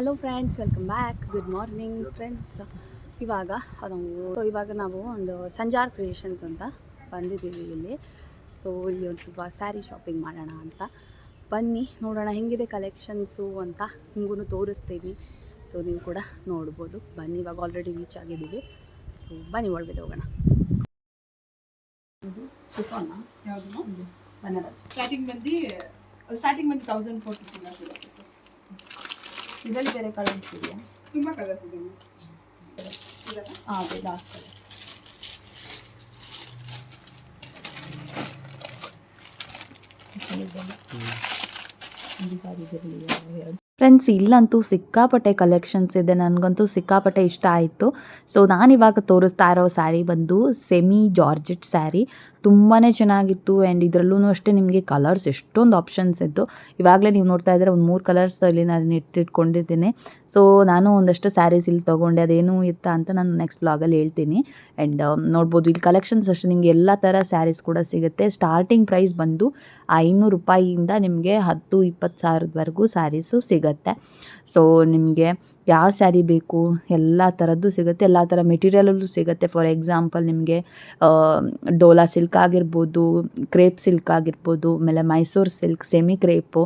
Hello friends welcome back good morning friends ಇವಾಗ so ಇವಾಗ ನಾವು ಒಂದು ಸಂಜಾರ್ ಕ್ರಿಯೇಷನ್ಸ್ ಅಂತ ಬಂದಿದ್ದೀವಿ ಇಲ್ಲಿ. ಸೊ ಇಲ್ಲಿ ಒಂದು ಸ್ವಲ್ಪ ಸ್ಯಾರಿ ಶಾಪಿಂಗ್ ಮಾಡೋಣ ಅಂತ. ಬನ್ನಿ, ನೋಡೋಣ ಹೆಂಗಿದೆ ಕಲೆಕ್ಷನ್ಸು ಅಂತ ನಿಮಗೂ ತೋರಿಸ್ತೀವಿ ಸೊ ನೀವು ಕೂಡ ನೋಡ್ಬೋದು. ಬನ್ನಿ, ಇವಾಗ ಆಲ್ರೆಡಿ ರೀಚ್ ಆಗಿದ್ದೀವಿ. ಸೊ ಬನ್ನಿ, ಒಳಗಡೆ ಹೋಗೋಣ. ಸ್ಟಾರ್ಟಿಂಗ್ ಬಂದು ಸ್ಟಾರ್ಟಿಂಗ್ ಬಂದು ತೌಸಂಡ್ ಫೋರ್ ಫಿಫ್ಟಿ ಇದರಲ್ಲಿ ಬೇರೆ ಕಲರ್ಸ್ ಇದೆಯಾ ತುಂಬ ಕಲರ್ಸ್ ಇದೆ ಹಾಂ ಅದೇ ಲಾಸ್ಟ್ ಕಲರ್ ಫ್ರೆಂಡ್ಸ್ ಇಲ್ಲಂತೂ ಸಿಕ್ಕಾಪಟ್ಟೆ ಕಲೆಕ್ಷನ್ಸ್ ಇದೆ. ನನಗಂತೂ ಸಿಕ್ಕಾಪಟ್ಟೆ ಇಷ್ಟ ಆಯಿತು. ಸೊ ನಾನಿವಾಗ ತೋರಿಸ್ತಾ ಇರೋ ಸ್ಯಾರಿ ಬಂದು ಸೆಮಿ ಜಾರ್ಜೆಟ್ ಸ್ಯಾರಿ ತುಂಬಾ ಚೆನ್ನಾಗಿತ್ತು ಆ್ಯಂಡ್ ಇದರಲ್ಲೂ ಅಷ್ಟೇ ನಿಮಗೆ ಕಲರ್ಸ್ ಎಷ್ಟೊಂದು ಆಪ್ಷನ್ಸ್ ಇತ್ತು. ಇವಾಗಲೇ ನೀವು ನೋಡ್ತಾ ಇದ್ದರೆ ಒಂದು ಮೂರು ಕಲರ್ಸಲ್ಲಿ ನಾನು ಇಟ್ಟಿಟ್ಕೊಂಡಿದ್ದೀನಿ ಸೊ ನಾನು ಒಂದಷ್ಟು ಸ್ಯಾರೀಸ್ ಇಲ್ಲಿ ತೊಗೊಂಡೆ, ಅದೇನು ಇತ್ತ ಅಂತ ನಾನು ನೆಕ್ಸ್ಟ್ ಬ್ಲಾಗಲ್ಲಿ ಹೇಳ್ತೀನಿ. ಆ್ಯಂಡ್ ನೋಡ್ಬೋದು, ಇಲ್ಲಿ ಕಲೆಕ್ಷನ್ಸ್ ಅಷ್ಟೇ, ನಿಮಗೆ ಎಲ್ಲ ಥರ ಸ್ಯಾರೀಸ್ ಕೂಡ ಸಿಗುತ್ತೆ. ಸ್ಟಾರ್ಟಿಂಗ್ ಪ್ರೈಸ್ ಬಂದು ಐನೂರು ರೂಪಾಯಿಯಿಂದ ನಿಮಗೆ ಹತ್ತು, ಇಪ್ಪತ್ತು ಸಾವಿರದವರೆಗೂ ಸ್ಯಾರೀಸು ಸಿಗುತ್ತೆ. ಸೊ ನಿಮಗೆ ಯಾವ ಸ್ಯಾರಿ ಬೇಕು, ಎಲ್ಲ ಥರದ್ದು ಸಿಗುತ್ತೆ. ಎಲ್ಲ ಥರ ಮೆಟೀರಿಯಲಲ್ಲೂ ಸಿಗುತ್ತೆ. ಫಾರ್ ಎಕ್ಸಾಂಪಲ್ ನಿಮಗೆ ಡೋಲಾ ಸಿಲ್ಕ್ ಆಗಿರ್ಬೋದು, ಕ್ರೇಪ್ ಸಿಲ್ಕ್ ಆಗಿರ್ಬೋದು, ಆಮೇಲೆ Mysuru silk semi crepe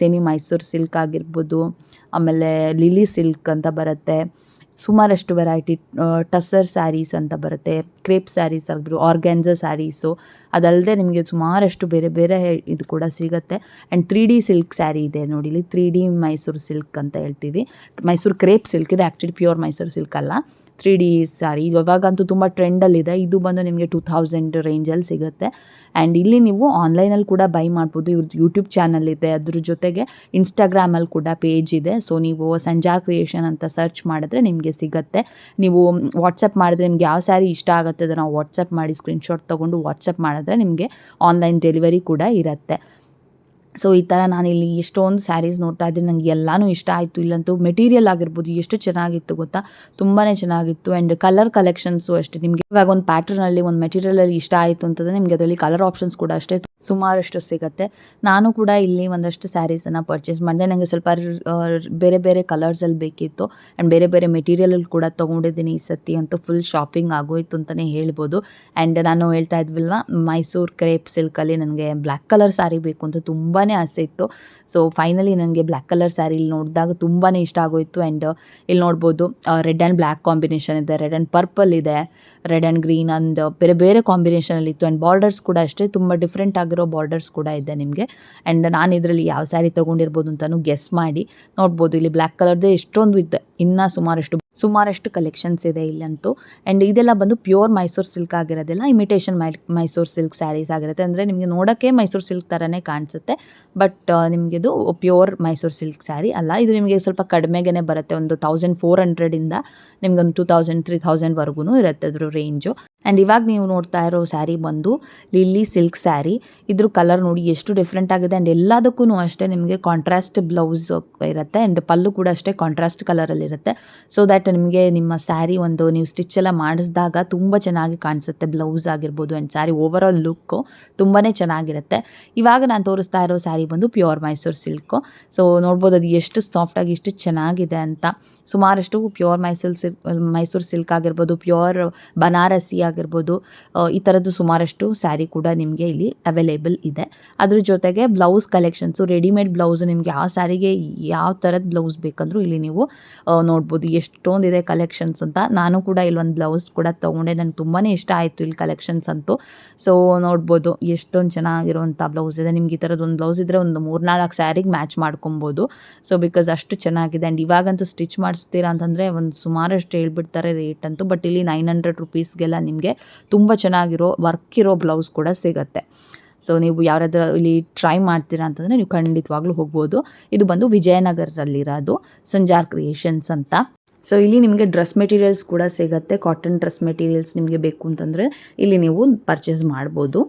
semi Mysuru silk ಆಗಿರ್ಬೋದು, ಆಮೇಲೆ ಲಿಲಿ ಸಿಲ್ಕ್ ಅಂತ ಬರುತ್ತೆ. ಸುಮಾರಷ್ಟು ವೆರೈಟಿ ಟಸ್ಸರ್ ಸ್ಯಾರೀಸ್ ಅಂತ ಬರುತ್ತೆ. ಕ್ರೇಪ್ ಸ್ಯಾರೀಸ್ ಆಗಿದ್ರು ಆರ್ಗ್ಯಾನ್ಸ ಸ್ಯಾರೀಸು ಅದಲ್ಲದೆ ನಿಮಗೆ ಸುಮಾರಷ್ಟು ಬೇರೆ ಬೇರೆ ಇದು ಕೂಡ ಸಿಗುತ್ತೆ. And three D silk sari ಇದೆ ನೋಡಿ ಇಲ್ಲಿ. ತ್ರೀ ಡಿ ಮೈಸೂರು ಸಿಲ್ಕ್ ಅಂತ ಹೇಳ್ತೀವಿ. ಮೈಸೂರು ಕ್ರೇಪ್ ಸಿಲ್ಕ್ ಇದೆ. ಆ್ಯಕ್ಚುಲಿ ಪ್ಯೂರ್ ಮೈಸೂರು ಸಿಲ್ಕ್ ಅಲ್ಲ. ತ್ರೀ ಡಿ ಸ್ಯಾರಿ ಇವಾಗಂತೂ ತುಂಬ ಟ್ರೆಂಡಲ್ಲಿದೆ ಇದು ಬಂದು ನಿಮಗೆ ಟೂ ಥೌಸಂಡ್ ರೇಂಜಲ್ಲಿ ಸಿಗುತ್ತೆ. ಆ್ಯಂಡ್ ಇಲ್ಲಿ ನೀವು ಆನ್ಲೈನಲ್ಲಿ ಕೂಡ ಬೈ ಮಾಡ್ಬೋದು. ಇವ್ರದ್ದು ಯೂಟ್ಯೂಬ್ ಚಾನಲ್ ಇದೆ. ಅದ್ರ ಜೊತೆಗೆ ಇನ್ಸ್ಟಾಗ್ರಾಮಲ್ಲಿ ಕೂಡ ಪೇಜ್ ಇದೆ. ಸೊ ನೀವು ಸಂಜಾ ಕ್ರಿಯೇಷನ್ ಅಂತ ಸರ್ಚ್ ಮಾಡಿದ್ರೆ ನಿಮಗೆ ಸಿಗುತ್ತೆ. ನೀವು ವಾಟ್ಸಪ್ ಮಾಡಿದ್ರೆ ನಿಮ್ಗೆ ಯಾವ ಸ್ಯಾರಿ ಇಷ್ಟ ಆಗುತ್ತೆ ಅದನ್ನು ವಾಟ್ಸಪ್ ಮಾಡಿ ಸ್ಕ್ರೀನ್ಶಾಟ್ ತೊಗೊಂಡು ವಾಟ್ಸಪ್ ಮಾಡಿದ್ರೆ ನಿಮಗೆ ಆನ್ಲೈನ್ ಡೆಲಿವರಿ ಕೂಡ ಇರುತ್ತೆ. ಸೊ ಈ ಥರ ಇಲ್ಲಿ ಎಷ್ಟೊಂದು ಸ್ಯಾರೀಸ್ ನೋಡ್ತಾ ಇದ್ದೀನಿ. ನನಗೆ ಎಲ್ಲಾನು ಇಷ್ಟ ಆಯಿತು. ಇಲ್ಲಂತೂ ಮೆಟೀರಿಯಲ್ ಆಗಿರ್ಬೋದು, ಎಷ್ಟು ಚೆನ್ನಾಗಿತ್ತು ಗೊತ್ತಾ? ತುಂಬಾ ಚೆನ್ನಾಗಿತ್ತು. ಆ್ಯಂಡ್ ಕಲರ್ ಕಲೆಕ್ಷನ್ಸು ಅಷ್ಟೇ. ನಿಮಗೆ ಇವಾಗ ಒಂದು ಪ್ಯಾಟರ್ನಲ್ಲಿ ಒಂದು ಮೆಟೀರಿಯಲಲ್ಲಿ ಇಷ್ಟ ಆಯಿತು ಅಂತಂದರೆ ನಿಮಗೆ ಅದರಲ್ಲಿ ಕಲರ್ ಆಪ್ಷನ್ಸ್ ಕೂಡ ಅಷ್ಟೇ ಸುಮಾರಷ್ಟು ಸಿಗುತ್ತೆ. ನಾನು ಕೂಡ ಇಲ್ಲಿ ಒಂದಷ್ಟು ಸ್ಯಾರೀಸನ್ನು ಪರ್ಚೇಸ್ ಮಾಡಿದೆ. ನನಗೆ ಸ್ವಲ್ಪ ಬೇರೆ ಬೇರೆ ಕಲರ್ಸಲ್ಲಿ ಬೇಕಿತ್ತು. ಆ್ಯಂಡ್ ಬೇರೆ ಬೇರೆ ಮೆಟೀರಿಯಲಲ್ಲಿ ಕೂಡ ತೊಗೊಂಡಿದ್ದೀನಿ ಈ ಸತಿ ಅಂತೂ ಫುಲ್ ಶಾಪಿಂಗ್ ಆಗೋಯ್ತು ಅಂತಲೇ ಹೇಳ್ಬೋದು. ಆ್ಯಂಡ್ ನಾನು ಹೇಳ್ತಾ ಇದ್ವಲ್ವ ಮೈಸೂರು ಕ್ರೇಪ್ ಸಿಲ್ಕಲ್ಲಿ ನನಗೆ ಬ್ಲ್ಯಾಕ್ ಕಲರ್ ಸ್ಯಾರಿ ಬೇಕು ಅಂತ ತುಂಬಾ ಆಸೆ ಇತ್ತು. ಸೊ ಫೈನಲಿ ನನಗೆ ಬ್ಲ್ಯಾಕ್ ಕಲರ್ ಸ್ಯಾರಿ ಇಲ್ಲಿ ನೋಡಿದಾಗ ತುಂಬಾ ಇಷ್ಟ ಆಗೋಯಿತು ಆ್ಯಂಡ್ ಇಲ್ಲಿ ನೋಡ್ಬೋದು ರೆಡ್ ಆ್ಯಂಡ್ ಬ್ಲ್ಯಾಕ್ ಕಾಂಬಿನೇಷನ್ ಇದೆ ರೆಡ್ ಆ್ಯಂಡ್ ಪರ್ಪಲ್ ಇದೆ ರೆಡ್ ಆ್ಯಂಡ್ ಗ್ರೀನ್ ಅಂಡ್ ಬೇರೆ ಬೇರೆ ಕಾಂಬಿನೇಷನಲ್ಲಿ ಇತ್ತು. ಆ್ಯಂಡ್ ಬಾರ್ಡರ್ಸ್ ಕೂಡ ಅಷ್ಟೇ, ತುಂಬ ಡಿಫ್ರೆಂಟ್ ಆಗಿರೋ ಬಾರ್ಡರ್ಸ್ ಕೂಡ ಇದೆ ನಿಮಗೆ. ಆ್ಯಂಡ್ ನಾನು ಇದರಲ್ಲಿ ಯಾವ ಸ್ಯಾರಿ ತೊಗೊಂಡಿರ್ಬೋದು ಅಂತಲೂ ಗೆಸ್ ಮಾಡಿ ನೋಡ್ಬೋದು. ಇಲ್ಲಿ ಬ್ಲ್ಯಾಕ್ ಕಲರ್ದೇ ಎಷ್ಟೊಂದು ಇದೆ, ಇನ್ನೂ ಸುಮಾರಷ್ಟು ಸುಮಾರಷ್ಟು ಕಲೆಕ್ಷನ್ಸ್ ಇದೆ ಇಲ್ಲಂತೂ. ಆ್ಯಂಡ್ ಇದೆಲ್ಲ ಬಂದು ಪ್ಯೂರ್ ಮೈಸೂರು ಸಿಲ್ಕ್ ಆಗಿರೋದಿಲ್ಲ ಇಮಿಟೇಷನ್ ಮೈ ಮೈಸೂರು ಸಿಲ್ಕ್ ಸ್ಯಾರೀಸ್ ಆಗಿರುತ್ತೆ. ಅಂದರೆ ನಿಮಗೆ ನೋಡೋಕ್ಕೆ ಮೈಸೂರು ಸಿಲ್ಕ್ ಥರನೇ ಕಾಣಿಸುತ್ತೆ ಬಟ್ ನಿಮಗಿದು ಪ್ಯೂರ್ ಮೈಸೂರು ಸಿಲ್ಕ್ ಸ್ಯಾರಿ ಅಲ್ಲ. ಇದು ನಿಮಗೆ ಸ್ವಲ್ಪ ಕಡಿಮೆಗೇ ಬರುತ್ತೆ, ಒಂದು ತೌಸಂಡ್ ಫೋರ್ ಹಂಡ್ರೆಡಿಂದ ನಿಮ್ಗೆ ಒಂದು ಟೂ ತೌಸಂಡ್ ತ್ರೀ ತೌಸಂಡ್ವರೆಗೂ ಇರುತ್ತೆ ಅದ್ರ ರೇಂಜು ಆ್ಯಂಡ್ ಇವಾಗ ನೀವು ನೋಡ್ತಾ ಇರೋ ಸ್ಯಾರಿ ಬಂದು ಲಿಲ್ಲಿ ಸಿಲ್ಕ್ ಸ್ಯಾರಿ ಇದ್ರ ಕಲರ್ ನೋಡಿ ಎಷ್ಟು ಡಿಫ್ರೆಂಟ್ ಆಗಿದೆ ಆ್ಯಂಡ್ ಎಲ್ಲದಕ್ಕೂ ಅಷ್ಟೇ ನಿಮಗೆ ಕಾಂಟ್ರಾಸ್ಟ್ ಬ್ಲೌಸ್ ಇರುತ್ತೆ ಆ್ಯಂಡ್ ಪಲ್ಲು ಕೂಡ ಅಷ್ಟೇ ಕಾಂಟ್ರಾಸ್ಟ್ ಕಲರಲ್ಲಿರುತ್ತೆ ಸೊ ದ್ಯಾಟ್ ನಿಮಗೆ ನಿಮ್ಮ ಸ್ಯಾರಿ ಒಂದು ನೀವು ಸ್ಟಿಚ್ ಎಲ್ಲ ಮಾಡಿಸಿದಾಗ ತುಂಬ ಚೆನ್ನಾಗಿ ಕಾಣಿಸುತ್ತೆ ಬ್ಲೌಸ್ ಆಗಿರ್ಬೋದು and sari overall look ತುಂಬಾ ಚೆನ್ನಾಗಿರುತ್ತೆ. ಇವಾಗ ನಾನು ತೋರಿಸ್ತಾ ಇರೋ ಸ್ಯಾರಿ ಬಂದು ಪ್ಯೂರ್ ಮೈಸೂರು ಸಿಲ್ಕು ಸೊ ನೋಡ್ಬೋದು ಅದು ಎಷ್ಟು ಸಾಫ್ಟಾಗಿ ಎಷ್ಟು ಚೆನ್ನಾಗಿದೆ ಅಂತ. ಸುಮಾರಷ್ಟು pure Mysuru silk Mysuru silk ಆಗಿರ್ಬೋದು ಪ್ಯೂರ್ ಬನಾರಸಿ ಆಗಿರ್ಬೋದು ಈ ಥರದ್ದು ಸುಮಾರಷ್ಟು ಸ್ಯಾರಿ ಕೂಡ ನಿಮಗೆ ಇಲ್ಲಿ ಅವೈಲೇಬಲ್ ಇದೆ. ಅದ್ರ ಜೊತೆಗೆ ಬ್ಲೌಸ್ ಕಲೆಕ್ಷನ್ಸು ರೆಡಿಮೇಡ್ ಬ್ಲೌಸ್ ನಿಮಗೆ ಯಾವ ಸ್ಯಾರಿಗೆ ಯಾವ ಥರದ ಬ್ಲೌಸ್ ಬೇಕಂದ್ರೂ ಇಲ್ಲಿ ನೀವು ನೋಡ್ಬೋದು. ಎಷ್ಟೊಂದಿದೆ ಕಲೆಕ್ಷನ್ಸ್ ಅಂತ. ನಾನು ಕೂಡ ಇಲ್ಲಿ ಒಂದು ಬ್ಲೌಸ್ ಕೂಡ ತೊಗೊಂಡೆ. ನನಗೆ ತುಂಬಾ ಇಷ್ಟ ಆಯಿತು ಇಲ್ಲಿ ಕಲೆಕ್ಷನ್ಸ್ ಅಂತೂ. ಸೊ ನೋಡ್ಬೋದು ಎಷ್ಟೊಂದು ಚೆನ್ನಾಗಿರುವಂಥ ಬ್ಲೌಸ್ ಇದೆ. ನಿಮ್ಗೆ ಈ ಥರದ್ದು ಒಂದು ಬ್ಲೌಸ್ ಇದ್ದರೆ ಒಂದು ಮೂರ್ನಾಲ್ಕು ಸ್ಯಾರಿಗೆ ಮ್ಯಾಚ್ ಮಾಡ್ಕೊಬೋದು. ಸೊ ಬಿಕಾಸ್ ಅಷ್ಟು ಚೆನ್ನಾಗಿದೆ. ಆ್ಯಂಡ್ ಇವಾಗಂತೂ ಸ್ಟಿಚ್ ಮಾಡಿಸ್ತೀರಾ ಅಂತಂದರೆ ಒಂದು ಸುಮಾರಷ್ಟು ಹೇಳ್ಬಿಡ್ತಾರೆ ರೇಟ್ ಅಂತೂ. ಬಟ್ ಇಲ್ಲಿ ನೈನ್ ಹಂಡ್ರೆಡ್ ರುಪೀಸ್ಗೆಲ್ಲ ನಿಮಗೆ ತುಂಬ ಚೆನ್ನಾಗಿರೋ ವರ್ಕ್ ಇರೋ ಬ್ಲೌಸ್ ಕೂಡ ಸಿಗುತ್ತೆ. ಸೊ ನೀವು ಯಾರಾದ್ರೂ ಇಲ್ಲಿ ಟ್ರೈ ಮಾಡ್ತೀರಾ ಅಂತಂದರೆ ನೀವು ಖಂಡಿತವಾಗ್ಲೂ ಹೋಗ್ಬೋದು. ಇದು ಬಂದು ವಿಜಯನಗರದಲ್ಲಿರೋದು ಸಂಜಾರ್ ಕ್ರಿಯೇಷನ್ಸ್ ಅಂತ. ಸೊ ಇಲ್ಲಿ ನಿಮಗೆ ಡ್ರೆಸ್ ಮೆಟೀರಿಯಲ್ಸ್ ಕೂಡ ಸಿಗುತ್ತೆ. ಕಾಟನ್ ಡ್ರೆಸ್ ಮೆಟೀರಿಯಲ್ಸ್ ನಿಮಗೆ ಬೇಕು ಅಂತಂದರೆ ಇಲ್ಲಿ ನೀವು ಪರ್ಚೇಸ್ ಮಾಡ್ಬೋದು.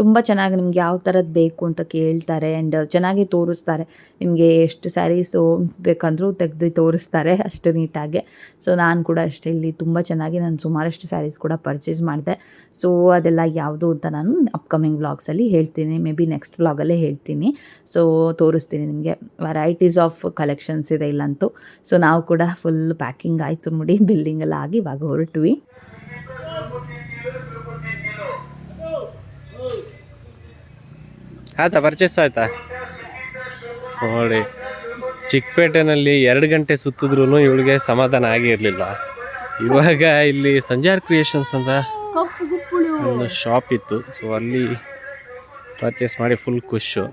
ತುಂಬ ಚೆನ್ನಾಗಿ ನಿಮ್ಗೆ ಯಾವ ಥರದ್ದು ಬೇಕು ಅಂತ ಕೇಳ್ತಾರೆ ಆ್ಯಂಡ್ ಚೆನ್ನಾಗಿ ತೋರಿಸ್ತಾರೆ. ನಿಮಗೆ ಎಷ್ಟು ಸ್ಯಾರೀಸು ಬೇಕಂದರೂ ತೆಗೆದು ತೋರಿಸ್ತಾರೆ ಅಷ್ಟು ನೀಟಾಗಿ. ಸೊ ನಾನು ಕೂಡ ಅಷ್ಟೇ ಇಲ್ಲಿ ತುಂಬ ಚೆನ್ನಾಗಿ ನಾನು ಸುಮಾರಷ್ಟು ಸ್ಯಾರೀಸ್ ಕೂಡ ಪರ್ಚೇಸ್ ಮಾಡಿದೆ. ಸೊ ಅದೆಲ್ಲ ಯಾವುದು ಅಂತ ನಾನು ಅಪ್ಕಮಿಂಗ್ ವ್ಲಾಗ್ಸಲ್ಲಿ ಹೇಳ್ತೀನಿ. ಮೇ ಬಿ ನೆಕ್ಸ್ಟ್ ವ್ಲಾಗಲ್ಲೇ ಹೇಳ್ತೀನಿ. ಸೊ ತೋರಿಸ್ತೀನಿ ನಿಮಗೆ. ವೆರೈಟೀಸ್ ಆಫ್ ಕಲೆಕ್ಷನ್ಸ್ ಇದೆ ಇಲ್ಲಂತೂ. ಸೊ ನಾವು ಕೂಡ ಫುಲ್ ಪ್ಯಾಕಿಂಗ್ ಆಯಿತು ನೋಡಿ. ಬಿಲ್ಡಿಂಗ್ ಎಲ್ಲ ಆಗಿ ಇವಾಗ ಹೊರಟ್ವಿ. ಆಯ್ತಾ ಪರ್ಚೇಸ್ ಆಯ್ತಾ? ನೋಡಿ ಚಿಕ್ಕಪೇಟೆನಲ್ಲಿ ಎರಡು ಗಂಟೆ ಸುತ್ತಿದ್ರು ಇವಳಿಗೆ ಸಮಾಧಾನ ಆಗಿರಲಿಲ್ಲ. ಇವಾಗ ಇಲ್ಲಿ ಸಂಜಾರ್ ಕ್ರಿಯೇಷನ್ಸ್ ಅಂತ ಒಂದು ಶಾಪ್ ಇತ್ತು. ಸೊ ಅಲ್ಲಿ ಪರ್ಚೇಸ್ ಮಾಡಿ ಫುಲ್ ಖುಷು.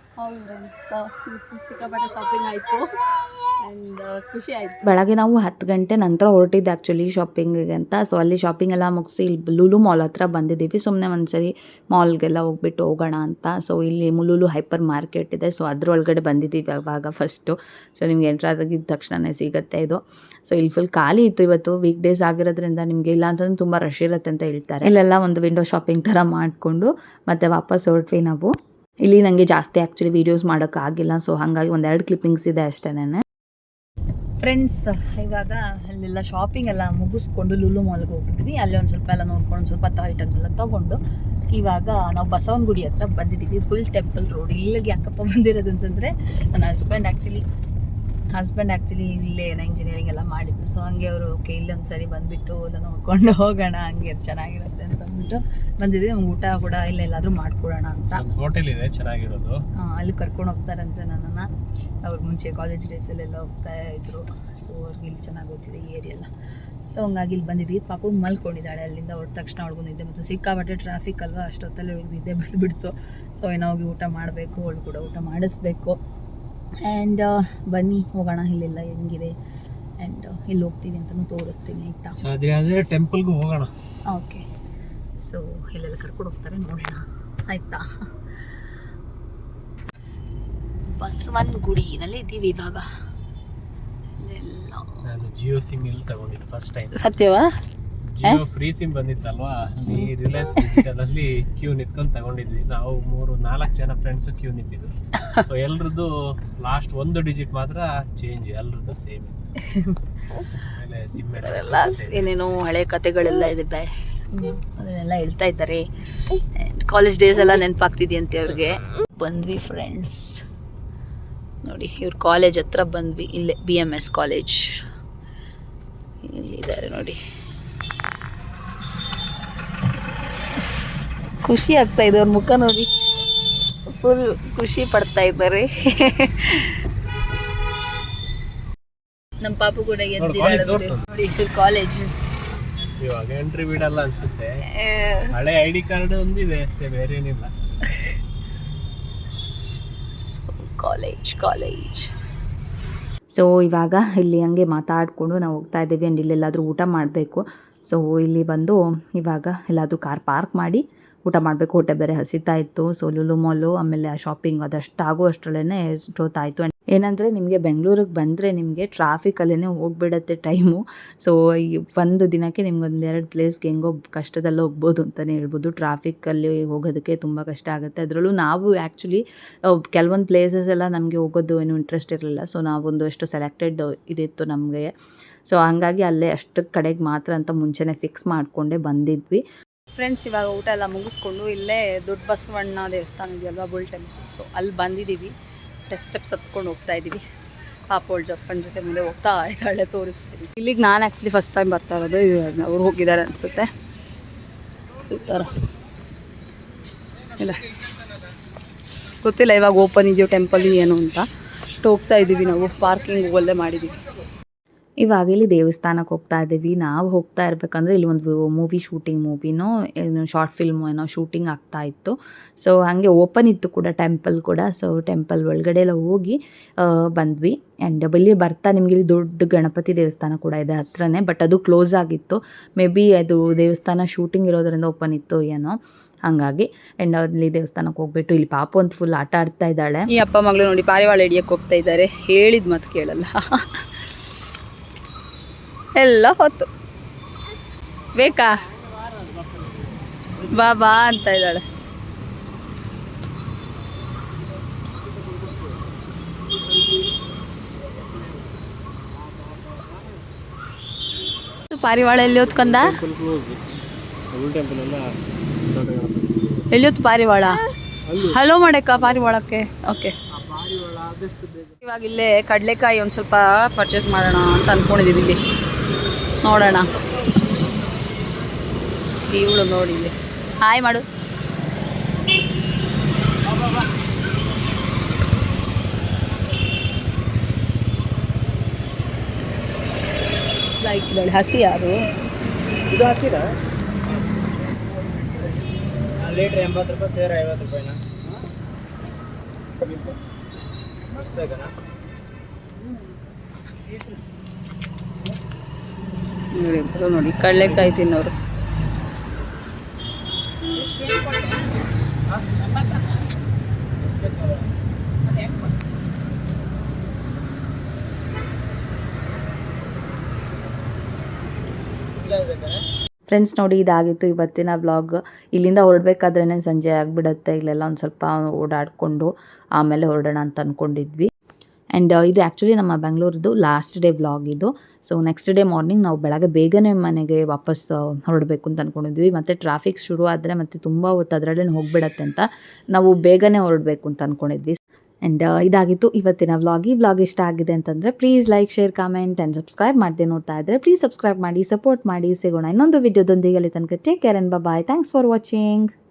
ಆ್ಯಂಡ್ ಖುಷಿ ಆಯಿತು. ಬೆಳಗ್ಗೆ ನಾವು ಹತ್ತು ಗಂಟೆ ನಂತರ ಹೊರಟಿದ್ದು ಆ್ಯಕ್ಚುಲಿ ಶಾಪಿಂಗಿಗೆ ಅಂತ. ಸೊ ಅಲ್ಲಿ ಶಾಪಿಂಗ್ ಎಲ್ಲ ಮುಗಿಸಿ ಇಲ್ಲಿ ಲೂಲು ಮಾಲ್ ಹತ್ರ ಬಂದಿದ್ದೀವಿ. ಸುಮ್ಮನೆ ಒಂದ್ಸರಿ ಮಾಲ್ಗೆಲ್ಲ ಹೋಗ್ಬಿಟ್ಟು ಹೋಗೋಣ ಅಂತ. ಸೊ ಇಲ್ಲಿ ಮುಲುಲು ಹೈಪರ್ ಮಾರ್ಕೆಟ್ ಇದೆ. ಸೊ ಅದ್ರ ಒಳಗಡೆ ಬಂದಿದ್ದೀವಿ ಅವಾಗ ಫಸ್ಟು ಸೊ ನಿಮ್ಗೆ ಎಂಟ್ರ್ ಆಗಿದ್ದ ತಕ್ಷಣವೇ ಸಿಗುತ್ತೆ ಇದು. ಸೊ ಇಲ್ಲಿ ಫುಲ್ ಖಾಲಿ ಇತ್ತು ಇವತ್ತು. ವೀಕ್ ಡೇಸ್ ಆಗಿರೋದ್ರಿಂದ ನಿಮಗೆ ಇಲ್ಲ ಅಂತಂದ್ರೆ ತುಂಬ ರಶ್ ಇರುತ್ತೆ ಅಂತ ಹೇಳ್ತಾರೆ. ಇಲ್ಲೆಲ್ಲ ಒಂದು ವಿಂಡೋ ಶಾಪಿಂಗ್ ಥರ ಮಾಡಿಕೊಂಡು ಮತ್ತೆ ವಾಪಸ್ ಹೊರಟ್ವಿ ನಾವು. ಇಲ್ಲಿ ನನಗೆ ಜಾಸ್ತಿ ಆ್ಯಕ್ಚುಲಿ ವೀಡಿಯೋಸ್ ಮಾಡೋಕ್ಕಾಗಿಲ್ಲ. ಸೊ ಹಾಗಾಗಿ ಒಂದೆರಡು ಕ್ಲಿಪ್ಪಿಂಗ್ಸ್ ಇದೆ ಅಷ್ಟೇನೆ. ಫ್ರೆಂಡ್ಸ್ ಇವಾಗ ಅಲ್ಲೆಲ್ಲ ಶಾಪಿಂಗ್ ಎಲ್ಲ ಮುಗಿಸ್ಕೊಂಡು ಲುಲು ಮಾಲ್ಗೆ ಹೋಗಿದ್ವಿ ಅಲ್ಲಿ ಒಂದು ಸ್ವಲ್ಪ ಎಲ್ಲ ನೋಡ್ಕೊಂಡು ಸ್ವಲ್ಪ ಐಟಮ್ಸ್ ಎಲ್ಲ ತೊಗೊಂಡು ಇವಾಗ ನಾವು ಬಸವನಗುಡಿ ಹತ್ರ ಬಂದಿದ್ದೀವಿ. ಫುಲ್ ಟೆಂಪಲ್ ರೋಡ್ ಇಲ್ಲಿಗೆ ಯಾಕಪ್ಪ ಬಂದಿರೋದು ಅಂತಂದರೆ ನನ್ನ ಹಸ್ಬೆಂಡ್ ಆ್ಯಕ್ಚುಲಿ ಹಸ್ಬೆಂಡ್ ಆ್ಯಕ್ಚುಲಿ ಇಲ್ಲೇ ಇಂಜಿನಿಯರಿಂಗ್ ಎಲ್ಲ ಮಾಡಿದ್ದು. ಸೊ ಹಂಗೆ ಅವರು ಓಕೆ ಇಲ್ಲೊಂದು ಸರಿ ಬಂದುಬಿಟ್ಟು ಎಲ್ಲ ನೋಡ್ಕೊಂಡು ಹೋಗೋಣ. ಹಂಗೆ ಚೆನ್ನಾಗಿರುತ್ತೆ ಅಂತ ಅಂದ್ಬಿಟ್ಟು ಬಂದಿದ್ವಿ ಊಟ ಕೂಡ ಇಲ್ಲ ಇಲ್ಲೆಲ್ಲಾದರೂ ಮಾಡ್ಕೊಡೋಣ ಅಂತ. ಹೋಟೆಲ್ ಇದೆ ಚೆನ್ನಾಗಿರೋದು. ಅಲ್ಲಿ ಕರ್ಕೊಂಡು ಹೋಗ್ತಾರಂತೆ ನನ್ನನ್ನು. ಅವ್ರ ಮುಂಚೆ ಕಾಲೇಜ್ ಡೇಸಲ್ಲೆಲ್ಲ ಹೋಗ್ತಾ ಇದ್ರು. ಸೊ ಅವ್ರಿಗೆ ಇಲ್ಲಿ ಚೆನ್ನಾಗಿ ಗೊತ್ತಿದೆ ಈ ಏರಿಯೆಲ್ಲ ಸೊ ಹಂಗಾಗಿ ಇಲ್ಲಿ ಬಂದಿದ್ವಿ ಪಾಪ ಮಲ್ಕೊಂಡಿದ್ದಾಳೆ ಅಲ್ಲಿಂದ ಹೊರಟ ತಕ್ಷಣ ಅವ್ಳಿಗೂ ನಿದ್ದೆ ಮತ್ತು ಸಿಕ್ಕಾಬಟ್ಟೆ ಟ್ರಾಫಿಕ್ ಅಲ್ವಾ ಅಷ್ಟೊತ್ತಲ್ಲಿ ಅವ್ಳಿಗೆ ನಿದ್ದೆ ಬಂದುಬಿಡ್ತು. ಸೊ ಏನೋ ಹೋಗಿ ಊಟ ಮಾಡಬೇಕು ಅವಳು ಕೂಡ ಊಟ ಮಾಡಿಸ್ಬೇಕು. ಆ್ಯಂಡ್ ಬನ್ನಿ ಹೋಗೋಣ ಇಲ್ಲೆಲ್ಲ ಹೆಂಗಿದೆ. ಆ್ಯಂಡ್ ಇಲ್ಲಿ ಹೋಗ್ತೀವಿ ಅಂತಲೂ ತೋರಿಸ್ತೀನಿ ಆಯಿತಾ? ಟೆಂಪಲ್ಗೂ ಹೋಗೋಣ. ಓಕೆ ಸೊ ಇಲ್ಲೆಲ್ಲ ಕರ್ಕೊಂಡು ಹೋಗ್ತಾರೆ ನೋಡೋಣ. ಆಯ್ತಾ? ಬಸವನ್ ಗುಡಿನಲ್ಲಿ ಇದ್ದೀವಿ ಇವಾಗ. ನಾನು ಜಿಯೋ ಸಿಮ್ ಇಲ್ಲಿ ತಗೊಂಡಿದ್ದು ಫಸ್ಟ್ ಟೈಮ್ ಸತ್ಯವಾ? ಜಿಯೋ ಫ್ರೀ ಸಿಮ್ ಬಂದಿತ್ತಲ್ವಾ? ಅಲ್ಲಿ ರಿಲಯನ್ಸ್ ಡಿಜಿಟಲ್ ಅಲ್ಲಿ ಕ್ಯೂ ನಿಂತ್ಕೊಂಡು ತಗೊಂಡಿದ್ವಿ. ನಾವು ಮೂರು ನಾಲ್ಕು ಜನ ಫ್ರೆಂಡ್ಸ್ ಕ್ಯೂ ನಿಂತಿದ್ದು ಸೊ ಎಲ್ರದ್ದು ಲಾಸ್ಟ್ ಒಂದು ಡಿಜಿಟ್ ಮಾತ್ರ ಚೇಂಜ್ ಎಲ್ರದ್ದು ಸೇಮ್ ಸಿಮ್ ಏನೇನೋ ಹಳೆ ಕತೆಗಳೆಲ್ಲ ಇದೆ ಬೈ. ಅದನ್ನೆಲ್ಲ ಹೇಳ್ತಾ ಇದ್ದಾರೆ. ಕಾಲೇಜ್ ಡೇಸ್ ಎಲ್ಲ ನೆನಪಾಗ್ತಿದೆಯಂತೆ ಅವ್ರಿಗೆ ಬಂದ್ವಿ ಫ್ರೆಂಡ್ಸ್ ನೋಡಿ ಇವ್ರ ಕಾಲೇಜ್ ಹತ್ರ ಬಂದ್ವಿ. ಇಲ್ಲೇ ಬಿ ಎಂ ಎಸ್ ಕಾಲೇಜ್ ಇಲ್ಲಿದ್ದಾರೆ ನೋಡಿ. ಖುಷಿ ಆಗ್ತಾ ಇದೆ ಅವ್ರ ಮುಖ ನೋಡಿ. ಫುಲ್ ಖುಷಿ ಪಡ್ತಾ ಇದ್ದಾರೆ. ನಮ್ಮ ಪಾಪು ಕೂಡ ಎಂದಿದ್ದಾರೆ ನೋಡಿ. ಇವ್ರ ಕಾಲೇಜ್ ಇವಾಗ ಎಂಟ್ರಿ ಬಿಡಲ್ಲ ಅನ್ಸುತ್ತೆ. ಹಳೆ ಐ ಡಿ ಕಾರ್ಡ್ ಒಂದಿದೆ ಅಷ್ಟೇ ಬೇರೆ ಏನಿಲ್ಲ ಕಾಲೇಜ್ ಕಾಲೇಜ್ ಸೊ ಇವಾಗ ಇಲ್ಲಿ ಹಂಗೆ ಮಾತಾಡಿಕೊಂಡು ನಾವು ಹೋಗ್ತಾ ಇದ್ದೀವಿ ಆ್ಯಂಡ್ ಇಲ್ಲೆಲ್ಲಾದರೂ ಊಟ ಮಾಡಬೇಕು. ಸೊ ಇಲ್ಲಿ ಬಂದು ಇವಾಗ ಎಲ್ಲಾದರೂ ಕಾರ್ ಪಾರ್ಕ್ ಮಾಡಿ ಊಟ ಮಾಡಬೇಕು. ಹೊಟ್ಟೆ ಬೇರೆ ಹಸಿತಾ ಇತ್ತು. ಸೊ ಲುಲು ಮಾಲು ಆಮೇಲೆ ಶಾಪಿಂಗ್ ಅದಷ್ಟು ಆಗೋ ಅಷ್ಟರಲ್ಲೇ ಎಷ್ಟೊತ್ತಾಯಿತು ಆ್ಯಂಡ್ ಏನಂದರೆ ನಿಮಗೆ ಬೆಂಗಳೂರಿಗೆ ಬಂದರೆ ನಿಮಗೆ ಟ್ರಾಫಿಕಲ್ಲೇ ಹೋಗ್ಬಿಡತ್ತೆ ಟೈಮು ಸೊ ಈ ಒಂದು ದಿನಕ್ಕೆ ನಿಮ್ಗೆ ಒಂದೆರಡು ಪ್ಲೇಸ್ಗೆ ಹೆಂಗೋ ಕಷ್ಟದಲ್ಲಿ ಹೋಗ್ಬೋದು ಅಂತಲೇ ಹೇಳ್ಬೋದು. ಟ್ರಾಫಿಕ್ಕಲ್ಲಿ ಹೋಗೋದಕ್ಕೆ ತುಂಬ ಕಷ್ಟ ಆಗುತ್ತೆ. ಅದರಲ್ಲೂ ನಾವು ಆ್ಯಕ್ಚುಲಿ ಕೆಲವೊಂದು ಪ್ಲೇಸಸ್ ಎಲ್ಲ ನಮಗೆ ಹೋಗೋದು ಏನು ಇಂಟ್ರೆಸ್ಟ್ ಇರಲಿಲ್ಲ. ಸೊ ನಾವೊಂದು ಎಷ್ಟು ಸೆಲೆಕ್ಟೆಡ್ ಇದಿತ್ತು ನಮಗೆ. ಸೊ ಹಂಗಾಗಿ ಅಲ್ಲೇ ಅಷ್ಟು ಕಡೆಗೆ ಮಾತ್ರ ಅಂತ ಮುಂಚೆನೇ ಫಿಕ್ಸ್ ಮಾಡಿಕೊಂಡೇ ಬಂದಿದ್ವಿ. ಫ್ರೆಂಡ್ಸ್ ಇವಾಗ ಊಟ ಎಲ್ಲ ಮುಗಿಸ್ಕೊಂಡು ಇಲ್ಲೇ ದೊಡ್ಡ ಬಸವಣ್ಣ ದೇವಸ್ಥಾನ ಇದೆಯಲ್ವಾ ಬುಲ್ ಟೆಂಪಲ್ ಸೊ ಅಲ್ಲಿ ಬಂದಿದ್ದೀವಿ ಸ್ಟೆಪ್ಸ್ ಹತ್ಕೊಂಡು ಹೋಗ್ತಾ ಇದ್ದೀವಿ ಪಾಪೋಳ್ ಜಪ್ಪನ್ ಜೊತೆ ಮುಂದೆ ಹೋಗ್ತಾ ಇದ್ದಾಳೆ, ತೋರಿಸ್ತೀನಿ. ಇಲ್ಲಿಗೆ ನಾನು ಆ್ಯಕ್ಚುಲಿ ಫಸ್ಟ್ ಟೈಮ್ ಬರ್ತಾ ಇರೋದು ಅವ್ರು ಹೋಗಿದ್ದಾರೆ ಅನಿಸುತ್ತೆ. ಸೊ ಥರ ಇಲ್ಲ. ಗೊತ್ತಿಲ್ಲ, ಇವಾಗ ಓಪನ್ ಇದೆಯೋ ಟೆಂಪಲ್ ಏನು ಅಂತ. ಹೋಗ್ತಾ ಇದ್ದೀವಿ ನಾವು ಪಾರ್ಕಿಂಗ್ ಒಳ್ಳೆ ಮಾಡಿದ್ದೀವಿ ಇವಾಗ ಇಲ್ಲಿ ದೇವಸ್ಥಾನಕ್ಕೆ ಹೋಗ್ತಾ ಇದ್ದೀವಿ. ನಾವು ಹೋಗ್ತಾ ಇರ್ಬೇಕಂದ್ರೆ ಇಲ್ಲಿ ಒಂದು ಮೂವಿ ಶೂಟಿಂಗ್ ಮೂವಿನೋ ಏನು ಶಾರ್ಟ್ ಫಿಲ್ಮು ಏನೋ ಶೂಟಿಂಗ್ ಆಗ್ತಾ ಇತ್ತು. ಸೊ ಹಾಗೆ ಓಪನ್ ಇತ್ತು ಕೂಡ ಟೆಂಪಲ್ ಕೂಡ. ಸೊ ಟೆಂಪಲ್ ಒಳಗಡೆ ಎಲ್ಲ ಹೋಗಿ ಬಂದ್ವಿ. ಆ್ಯಂಡ್ ಇಲ್ಲಿ ಬರ್ತಾ ನಿಮಗೆ ಇಲ್ಲಿ ದೊಡ್ಡ ಗಣಪತಿ ದೇವಸ್ಥಾನ ಕೂಡ ಇದೆ ಹತ್ರನೇ. ಬಟ್ ಅದು ಕ್ಲೋಸ್ ಆಗಿತ್ತು. ಮೇ ಬಿ ಅದು ದೇವಸ್ಥಾನ ಶೂಟಿಂಗ್ ಇರೋದರಿಂದ ಓಪನ್ ಇತ್ತು ಏನೋ. ಹಾಗಾಗಿ ಆ್ಯಂಡ್ ಅಲ್ಲಿ ದೇವಸ್ಥಾನಕ್ಕೆ ಹೋಗ್ಬಿಟ್ಟು ಇಲ್ಲಿ ಪಾಪು ಅಂತ ಫುಲ್ ಆಟ ಆಡ್ತಾ ಇದ್ದಾಳೆ. ಈ ಅಪ್ಪ ಮಗಳು ನೋಡಿ ಪಾರಿವಾಳ ಹಿಡಿಯಕ್ಕೆ ಹೋಗ್ತಾ ಇದ್ದಾರೆ. ಹೇಳಿದ ಮಾತು ಕೇಳಲ್ಲ. ಎಲ್ಲ ಹೊತ್ತು. ಬೇಕಾ? ಬಾ ಬಾ ಅಂತ ಇದ್ದಾಳೆ. ಪಾರಿವಾಳ ಎಲ್ಲಿ ಹೊತ್ಕೊಂಡ? ಎಲ್ಲಿ ಹೊತ್ತು ಪಾರಿವಾಳ? ಹಲೋ ಮಾಡಕ್ಕ ಪಾರಿವಾಳಕ್ಕೆ? ಓಕೆ ಇವಾಗ ಇಲ್ಲೇ ಕಡಲೆಕಾಯಿ ಒಂದು ಸ್ವಲ್ಪ ಪರ್ಚೇಸ್ ಮಾಡೋಣ ಅಂತ ಅನ್ಕೊಂಡಿದ್ದೀವಿ ಇಲ್ಲಿ. ನೋಡೋಣ. ಇವಳು ನೋಡಿ ಇಲ್ಲಿ. ಹಾಯ್ ಮಾಡು. ಲೈಕ್ ಹಸಿ ಯಾರು? ಇದು ಹಾಕಿರಾ? ಲೀಟ್ರ್ ಎಂಬತ್ತು ರೂಪಾಯಿ ಸೇರ ಐವತ್ತು ರೂಪಾಯಿನ? ಮಸ್ತ್ ಆಗಣ ನೋಡಿ ನೋಡಿ, ಕಡಲೆಕಾಯಿ ತಿನ್ನೋರು. ಫ್ರೆಂಡ್ಸ್ ನೋಡಿ, ಇದಾಗಿತ್ತು ಇವತ್ತಿನ ವ್ಲಾಗ್ ಇಲ್ಲಿಂದ ಹೊರಡ್ಬೇಕಾದ್ರೇ ಸಂಜೆ ಆಗಿಬಿಡುತ್ತೆ. ಇಲ್ಲೆಲ್ಲ ಒಂದು ಸ್ವಲ್ಪ ಓಡಾಡಿಕೊಂಡು ಆಮೇಲೆ ಹೊರಡೋಣ ಅಂತ ಅಂದ್ಕೊಂಡಿದ್ವಿ ಆ್ಯಂಡ್ ಇದು ಆ್ಯಕ್ಚುಲಿ ನಮ್ಮ ಬೆಂಗಳೂರದ್ದು ಲಾಸ್ಟ್ ಡೇ ವ್ಲಾಗ್ ಇದು. ಸೊ ನೆಕ್ಸ್ಟ್ ಡೇ ಮಾರ್ನಿಂಗ್ ನಾವು ಬೆಳಗ್ಗೆ ಬೇಗನೆ ಮನೆಗೆ ವಾಪಸ್ ಹೊರಡಬೇಕು ಅಂತ ಅಂದ್ಕೊಂಡಿದ್ವಿ ಮತ್ತು ಟ್ರಾಫಿಕ್ ಶುರು ಆದರೆ ಮತ್ತು ತುಂಬ ಹೊತ್ತು ಅದರಲ್ಲೇ ಹೋಗಿಬಿಡತ್ತೆ ಅಂತ ನಾವು ಬೇಗನೆ ಹೊರಡಬೇಕು ಅಂತ ಅಂದ್ಕೊಂಡಿದ್ವಿ ಆ್ಯಂಡ್ ಇದಾಗಿತ್ತು ಇವತ್ತಿನ ವ್ಲಾಗ್ ಈ ವ್ಲಾಗ್ ಇಷ್ಟ ಆಗಿದೆ ಅಂತಂದರೆ please like share comment and subscribe ಮಾಡದೆ ನೋಡ್ತಾ ಇದ್ದರೆ ಪ್ಲೀಸ್ ಸಬ್ಸ್ಕ್ರೈಬ್ ಮಾಡಿ ಸಪೋರ್ಟ್ ಮಾಡಿ. ಸಿಗೋಣ ಇನ್ನೊಂದು ವಿಡಿಯೋದೊಂದಿಗೆ ಅಲ್ಲಿ ತನಕ take care and bye thanks for watching